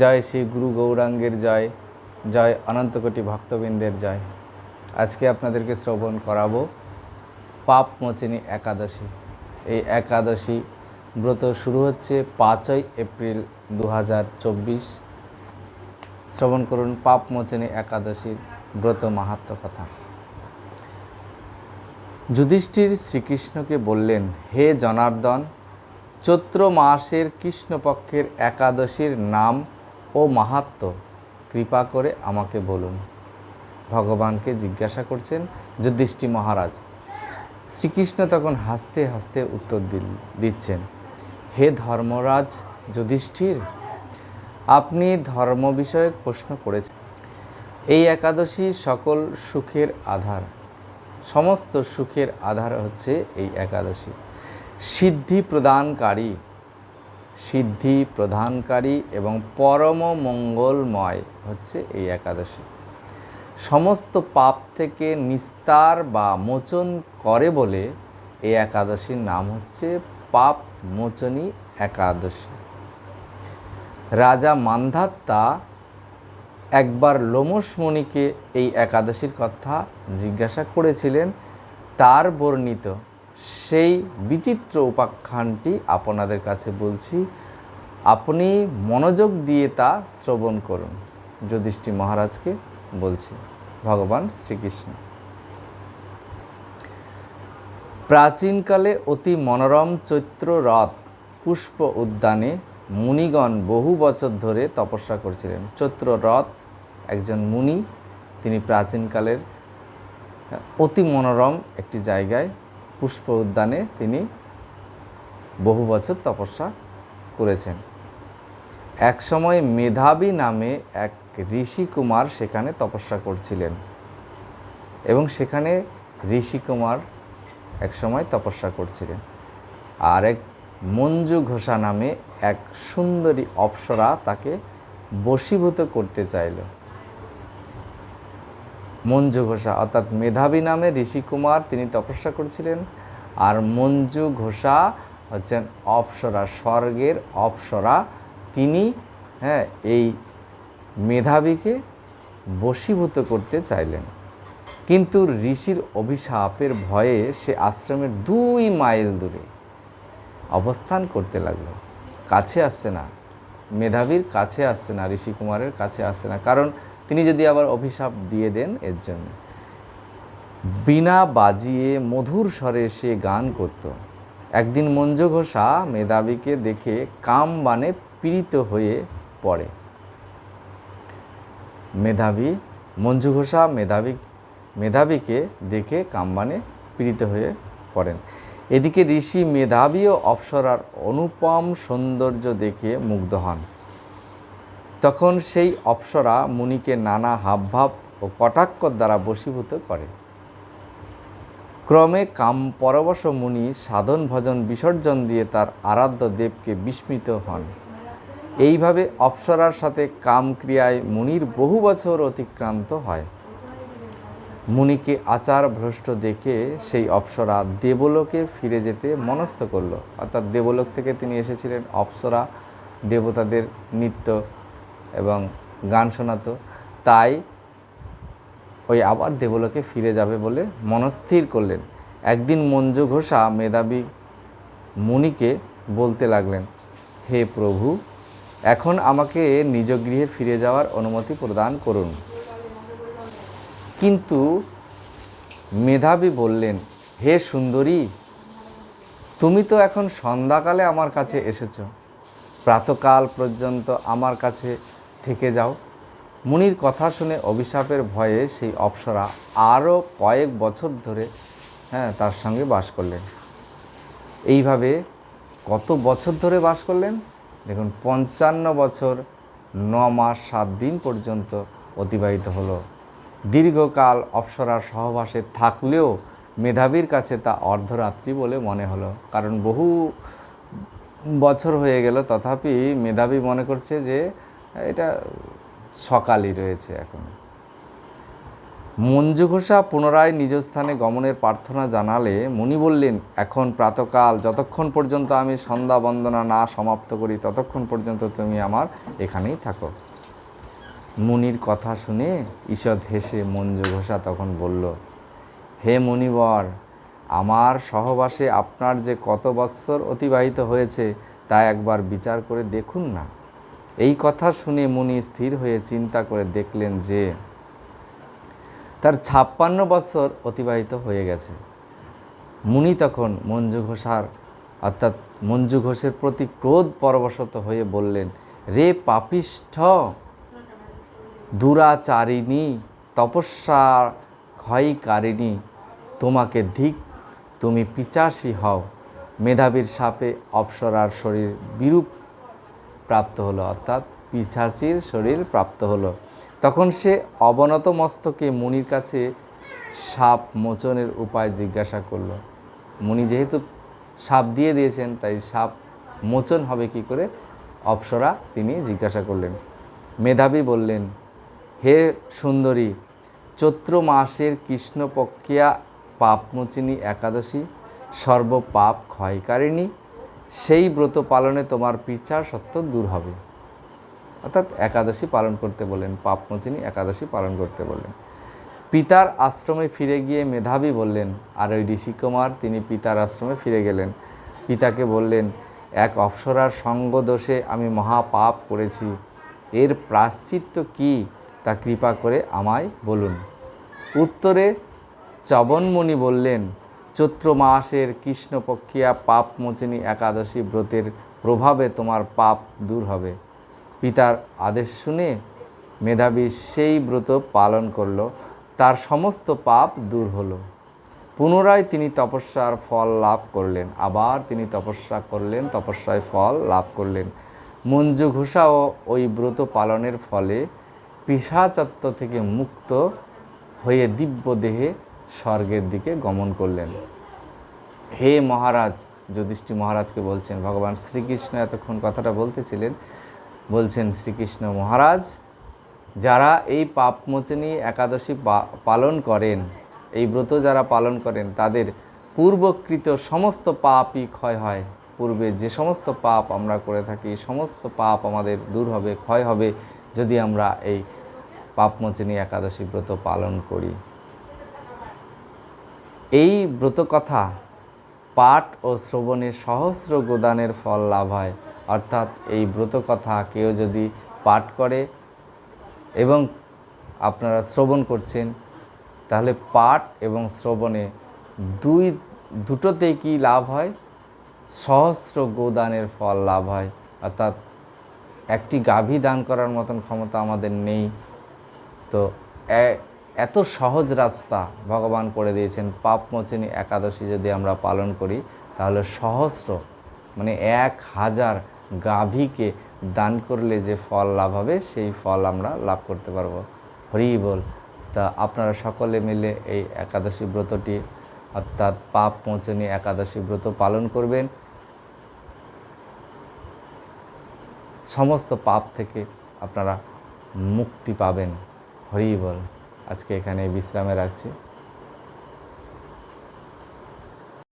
জয় শ্রী গুরু গৌরাঙ্গের জয় জয় অনন্তকোটি ভক্তবৃন্দের জয়। আজকে আপনাদেরকে শ্রবণ করাবো পাপ মোচনী একাদশী। এই একাদশী ব্রত শুরু হচ্ছে পাঁচই এপ্রিল দু হাজার চব্বিশ। শ্রবণ করুন পাপ মোচনী একাদশীর ব্রত মাহাত্ম কথা। যুধিষ্ঠির শ্রীকৃষ্ণকে বললেন, হে জনার্দন, চৈত্র মাসের কৃষ্ণপক্ষের একাদশীর নাম ও মাহাত্ম, কৃপা করে আমাকে বলুন। ভগবানকে জিজ্ঞাসা করছেন যুধিষ্ঠি মহারাজ, শ্রীকৃষ্ণ তখন হাসতে হাসতে উত্তর দিল, দিচ্ছেন, হে ধর্মরাজ যুধিষ্ঠির, আপনি ধর্ম বিষয়ক প্রশ্ন করেছেন। এই একাদশী সকল সুখের আধার, সমস্ত সুখের আধার হচ্ছে এই একাদশী। সিদ্ধি প্রদানকারী সিদ্ধি প্রদানকারী এবং পরম মঙ্গলময় হচ্ছে এই একাদশী। সমস্ত পাপ থেকে নিস্তার বা মোচন করে বলে এই একাদশীর নাম হচ্ছে পাপ মোচনী একাদশী। রাজা মান্ধাত্তা একবার লোমস মুনিকে এই একাদশীর কথা জিজ্ঞাসা করেছিলেন, তার বর্ণিত সেই বিচিত্র উপাখ্যানটি আপনাদের কাছে বলছি, আপনি মনোযোগ দিয়ে তা শ্রবণ করুন যুধিষ্ঠি মহারাজকে বলছি, ভগবান শ্রীকৃষ্ণ। প্রাচীনকালে অতি মনোরম চৈত্র রথ পুষ্প উদ্যানে মুনিগণ বহু বছর ধরে তপস্যা করছিলেন। চৈত্র রথ, একজন মুনি, তিনি প্রাচীনকালের অতি মনোরম একটি জায়গায় পুষ্প উদ্যানে তিনি বহু বছর তপস্যা করেছেন। এক সময় মেধাবী নামে এক ঋষি কুমার সেখানে তপস্যা করছিলেন এবং সেখানে ঋষি কুমার এক সময় তপস্যা করছিলেন। আর এক মঞ্জু ঘোষা নামে এক সুন্দরী অপ্সরা তাকে বশীভূত করতে চাইল। মঞ্জু ঘোষা, অর্থাৎ মেধাবী নামে ঋষিকুমার তিনি তপস্যা করছিলেন। আর মঞ্জু ঘোষা হচ্ছেন অপ্সরা, স্বর্গের অপ্সরা। তিনি হ্যাঁ এই মেধাবীকে বশীভূত করতে চাইলেন। কিন্তু ঋষির অভিশাপের ভয়ে সে আশ্রমের দুই মাইল দূরে অবস্থান করতে লাগল। কাছে আসছে না। মেধাবীর কাছে আসছে না, ঋষি কুমারের কাছে আসছে না। কারণ তিনি যদি আবার অভিশাপ দিয়ে দেন, এর জন্য। বিনা বাজিয়ে মধুর স্বরে সে গান করত। একদিন মঞ্জু ঘোষা মেধাবীকে দেখে কাম বানে পীড়িত হয়ে পড়ে। মেধাবী মঞ্জু ঘোষা মেধাবী, মেধাবীকে দেখে কামবানে পীড়িত হয়ে পড়েন। এদিকে ঋষি মেধাবী ও অপ্সরার অনুপম সৌন্দর্য দেখে মুগ্ধ হন। তখন সেই অপ্সরা মুনিকে নানা হাবভাব ও কটাক্ষ দ্বারা বশীভূত করে। ক্রমে কাম পরবশ মুনি সাধন ভজন বিসর্জন দিয়ে তার আরাধ্য দেবকে বিস্মিত হন। এইভাবে অপ্সরার সাথে কামক্রিয়ায় মুনির বহু বছর অতিক্রান্ত হয়। মুনিকে আচার ভ্রষ্ট দেখে সেই অপ্সরা দেবলোকে ফিরে যেতে মনস্থ করল। অর্থাৎ দেবলোক থেকে তিনি এসেছিলেন অপ্সরা দেবতাদের নৃত্য এবং গান শোনাতো তাই ওই আবার দেবলোকে ফিরে যাবে বলে মনস্থির করলেন। একদিন মঞ্জু ঘোষা মেধাবী মুনিকে বলতে লাগলেন, হে প্রভু, এখন আমাকে নিজ গৃহে ফিরে যাওয়ার অনুমতি প্রদান করুন। কিন্তু মেধাবী বললেন, হে সুন্দরী, তুমি তো এখন সন্ধ্যাকালে আমার কাছে এসেছ। প্রাতকাল পর্যন্ত আমার কাছে থেকে যাও। মুনির কথা শুনে অভিশাপের ভয়ে সেই অপ্সরা আরও কয়েক বছর ধরে হ্যাঁ তার সঙ্গে বাস করলেন। এইভাবে কত বছর ধরে বাস করলেন? দেখুন, পঞ্চান্ন বছর ন মাস সাত দিন পর্যন্ত অতিবাহিত হলো। দীর্ঘকাল অপ্সরার সহবাসে থাকলেও মেধাবীর কাছে তা অর্ধরাত্রি বলে মনে হলো। কারণ বহু বছর হয়ে গেল, তথাপি মেধাবী মনে করছে যে এটা সকালই রয়েছে এখন। মঞ্জু ঘোষা পুনরায় নিজ স্থানে গমনের প্রার্থনা জানালে মুনি বললেন, এখন প্রাতকাল, যতক্ষণ পর্যন্ত আমি সন্ধ্যা বন্দনা না সমাপ্ত করি, ততক্ষণ পর্যন্ত তুমি আমার এখানেই থাকো। মুনির কথা শুনে ঈষৎ হেসে মঞ্জু ঘোষা তখন বলল, হে মুনিবর, আমার সহবাসে আপনার যে কত বৎসর অতিবাহিত হয়েছে, তা একবার বিচার করে দেখুন না। এই কথা শুনে মুনি স্থির হয়ে চিন্তা করে দেখলেন যে তার ছাপ্পান্ন বছর অতিবাহিত হয়ে গেছে। মুনি তখন মঞ্জু ঘোষার অর্থাৎ মঞ্জু ঘোষের প্রতি ক্রোধ পরবশত হয়ে বললেন, রে পাপিষ্ঠ, দুরাচারিণী তপস্যা ক্ষয়কারিণী তোমাকে ধিক, তুমি পিচাসী হও। মেধাবীর সাপে অপ্সরার শরীর বিরূপ প্রাপ্ত হলো, অর্থাৎ পিছাচির শরীর প্রাপ্ত হলো। তখন সে অবনত মস্তকে মুনির কাছে সাপ মোচনের উপায় জিজ্ঞাসা করল। মুনি যেহেতু সাপ দিয়ে দিয়েছেন, তাই সাপ মোচন হবে কি করে? অপ্সরা তিনি জিজ্ঞাসা করলেন। মেধাবী বললেন, হে সুন্দরী, চৈত্র মাসের কৃষ্ণপক্ষিয়া পাপমোচিনী একাদশী সর্বপাপ ক্ষয়কারিণী সেই ব্রত পালনে তোমার পিছার সত্য দূর হবে। অর্থাৎ একাদশী পালন করতে বললেন পাপমোচিনী একাদশী পালন করতে বললেন পিতার আশ্রমে ফিরে গিয়ে মেধাবী বললেন, আর ওই ঋষিকুমার তিনি পিতার আশ্রমে ফিরে গেলেন। পিতাকে বললেন, এক অপ্সরার সঙ্গ দোষে আমি মহা পাপ করেছি। এর প্রাশ্চিত্য কি, তা কৃপা করে আমায় বলুন। উত্তরে চবনমণি বললেন চৈত্র মাসের কৃষ্ণপক্ষিয়া পাপ মোচিনী একাদশী ব্রতের প্রভাবে তোমার পাপ দূর হবে। পিতার আদেশ শুনে মেধাবী সেই ব্রত পালন করল, তার সমস্ত পাপ দূর হলো। পুনরায় তিনি তপস্যার ফল লাভ করলেন, আবার তিনি তপস্যা করলেন, তপস্যায় ফল লাভ করলেন। মঞ্জু ঘোষাও ওই ব্রত পালনের ফলে পিসাচত্ব থেকে মুক্ত হয়ে দিব্য দেহে স্বর্গের দিকে গমন করলেন। হে মহারাজ যুধিষ্ঠি মহারাজকে বলছেন, ভগবান শ্রীকৃষ্ণ এতক্ষণ কথাটা বলতেছিলেন, বলছেন, শ্রীকৃষ্ণ মহারাজ, যারা এই পাপমোচনী একাদশী পালন করেন, এই ব্রত যারা পালন করেন, তাদের পূর্বকৃত সমস্ত পাপই ক্ষয় হয়। পূর্বে যে সমস্ত পাপ আমরা করে থাকি সমস্ত পাপ আমাদের দূর হবে, ক্ষয় হবে যদি আমরা এই পাপমোচনী একাদশী ব্রত পালন করি। এই ব্রতকথা পাঠ ও শ্রবণে সহস্র গোদানের ফল লাভ হয়। অর্থাৎ এই ব্রতকথা কেউ যদি পাঠ করে এবং আপনারা শ্রবণ করছেন, তাহলে পাঠ এবং শ্রবণে দুই, দুটোতেই কি লাভ হয়? সহস্র গোদানের ফল লাভ হয়। অর্থাৎ একটি গাভী দান করার মতন ক্ষমতা আমাদের নেই। তো এত সহজ রাস্তা ভগবান করে দিয়েছেন পাপমোচনী একাদশী যদি আমরা পালন করি, তাহলে সহস্র মানে এক হাজার গাভীকে দান করলে যে ফল লাভ হবে, সেই ফল আমরা লাভ করতে পারব। হরি বল। তা আপনারা সকলে মিলে এই একাদশী ব্রতটি, অর্থাৎ পাপ মোচনী একাদশী ব্রত পালন করবেন। সমস্ত পাপ থেকে আপনারা মুক্তি পাবেন। হরি বল। আজকে এখানে বিশ্রামে রাখছি।